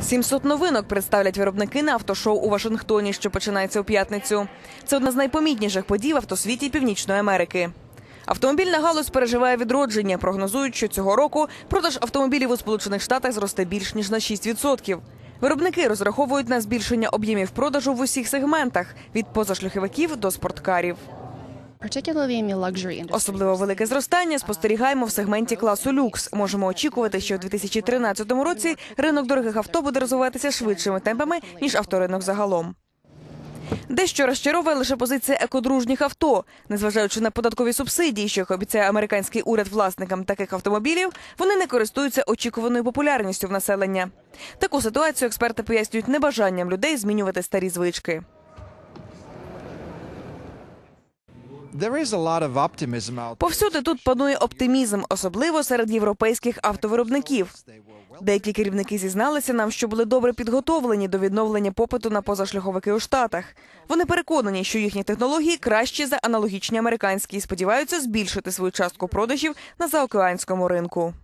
700 новинок представлять виробники на автошоу у Вашингтоні, що починається у п'ятницю. Це одна з найпомітніших подій в автосвіті Північної Америки. Автомобільна галузь переживає відродження. Прогнозують, що цього року продаж автомобілів у Сполучених Штатах зросте більш ніж на 6%. Виробники розраховують на збільшення об'ємів продажу в усіх сегментах від позашляховиків до спорткарів. Особливо велике зростання спостерігаємо в сегменті класу люкс. Можемо очікувати, що у 2013 році ринок дорогих авто буде розвиватися швидшими темпами ніж авторинок загалом. Дещо розчаровує лише позиція екодружніх авто. Незважаючи на податкові субсидії, що їх обіцяє американський уряд власникам таких автомобілів, вони не користуються очікуваною популярністю в населення. Таку ситуацію експерти пояснюють небажанням людей змінювати старі звички. Повсюди тут панує оптимізм, особливо серед європейських автовиробників. Деякі керівники зізналися нам, що були добре підготовлені до відновлення попиту на позашляховики у штатах. Вони переконані, що їхні технології кращі за аналогічні американські і сподіваються збільшити свою частку продажів на заокеанському ринку.